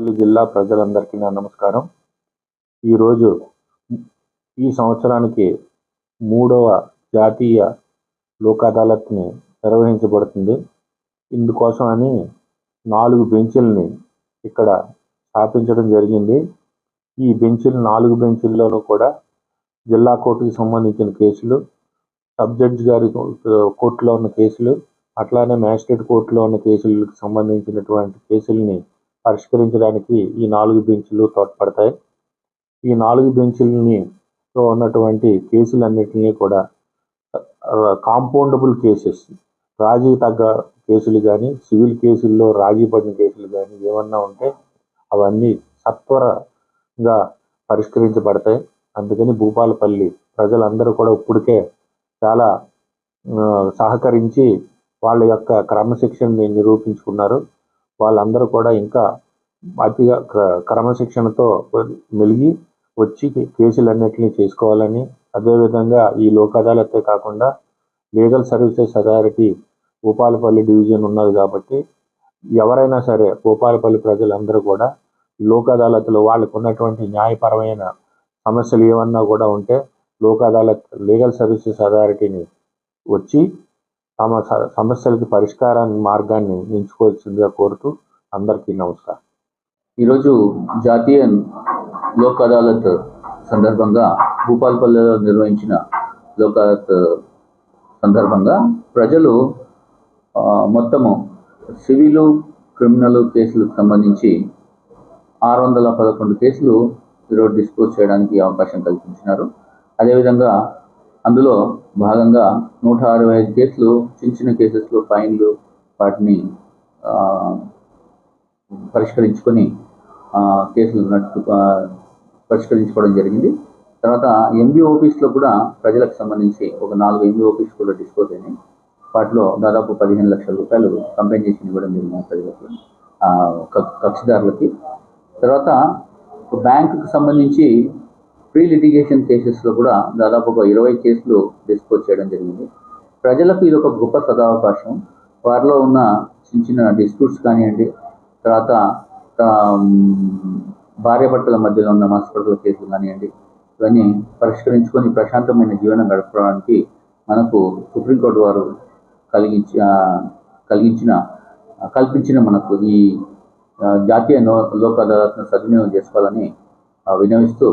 నెల్లూరు జిల్లా ప్రజలందరికీ నా నమస్కారం. ఈరోజు ఈ సంవత్సరానికి మూడవ జాతీయ లోక్ అదాలత్ని నిర్వహించబడుతుంది. ఇందుకోసం అని నాలుగు బెంచీలని ఇక్కడ స్థాపించడం జరిగింది. ఈ బెంచీలు నాలుగు బెంచీల్లోనూ కూడా జిల్లా కోర్టుకి సంబంధించిన కేసులు సబ్ జడ్జి గారి కోర్టులో ఉన్న కేసులు అట్లానే మ్యాజిస్ట్రేట్ కోర్టులో ఉన్న కేసులకు సంబంధించినటువంటి కేసుల్ని పరిష్కరించడానికి ఈ నాలుగు బెంచ్లు తోడ్పడతాయి. ఈ నాలుగు బెంచ్లని ఉన్నటువంటి కేసులన్నింటినీ కూడా కాంపౌండబుల్ కేసెస్ రాజీ తగ్గ కేసులు కానీ సివిల్ కేసుల్లో రాజీ పడిన కేసులు కానీ ఏమన్నా ఉంటే అవన్నీ సత్వరంగా పరిష్కరించబడతాయి. అందుకని భూపాలపల్లి ప్రజలందరూ కూడా ఇప్పటికే చాలా సహకరించి వాళ్ళ యొక్క క్రమశిక్షణని నిరూపించుకున్నారు. వాళ్ళందరూ కూడా ఇంకా అతిగా క్ర- క్రమశిక్షణతో మెలిగి వచ్చి కేసులన్నింటినీ చేసుకోవాలని అదేవిధంగా ఈ లోక్ అదాలతే కాకుండా legal services authority Bhupalpally division ఉన్నది కాబట్టి ఎవరైనా సరే భూపాలపల్లి ప్రజలందరూ కూడా లోక్ అదాలత్లో వాళ్ళకు ఉన్నటువంటి న్యాయపరమైన సమస్యలు ఏమన్నా కూడా ఉంటే లోక్ అదాలత్ లీగల్ సర్వీసెస్ అథారిటీని వచ్చి తమ సమస్యలకు సమస్యలకి పరిష్కారాన్ని మార్గాన్ని ఎంచుకోవాల్సిందిగా కోరుతూ అందరికీ నమస్కారం. ఈరోజు జాతీయ లోక్ అదాలత్ సందర్భంగా భూపాల్పల్లిలో నిర్వహించిన లోక్ అదాలత్ సందర్భంగా ప్రజలు మొత్తము సివిలు క్రిమినల్ కేసులకు సంబంధించి ఆరు వందల పదకొండు కేసులు ఈరోజు డిస్పోజ్ చేయడానికి అవకాశం కల్పించినారు. అదేవిధంగా అందులో భాగంగా నూట అరవై ఐదు కేసులు చిన్న చిన్న కేసెస్లో ఫైన్లు వాటిని పరిష్కరించుకొని కేసులు నట్టు పరిష్కరించుకోవడం జరిగింది. తర్వాత ఎంబీ ఆఫీస్లో కూడా ప్రజలకు సంబంధించి ఒక నాలుగు ఎంబీ ఆఫీస్ కూడా డిస్పోజ్ అయినాయి. వాటిలో దాదాపు పదిహేను లక్షల రూపాయలు కంపెన్సేషన్ ఇవ్వడం జరిగింది ప్రజలకు క- కక్షిదారులకి. తర్వాత బ్యాంకుకు సంబంధించి ప్రీ లిటిగేషన్ కేసెస్లో కూడా దాదాపు ఒక ఇరవై కేసులు డిస్పోజ్ చేయడం జరిగింది. ప్రజలకు ఇది ఒక గొప్ప సదావకాశం. వారిలో ఉన్న చిన్న చిన్న డిస్ప్యూట్స్ కానివ్వండి తర్వాత భార్యాభర్తల మధ్యలో ఉన్న మనస్పర్ధల కేసులు కానివ్వండి ఇవన్నీ పరిష్కరించుకొని ప్రశాంతమైన జీవనం గడపడానికి మనకు సుప్రీంకోర్టు వారు కలిగించి కలిగించిన కల్పించిన మనకు ఈ జాతీయ నో లోక్ అదాలత్ను సద్వినియోగం చేసుకోవాలని వినవిస్తూ విన్నవిస్తూ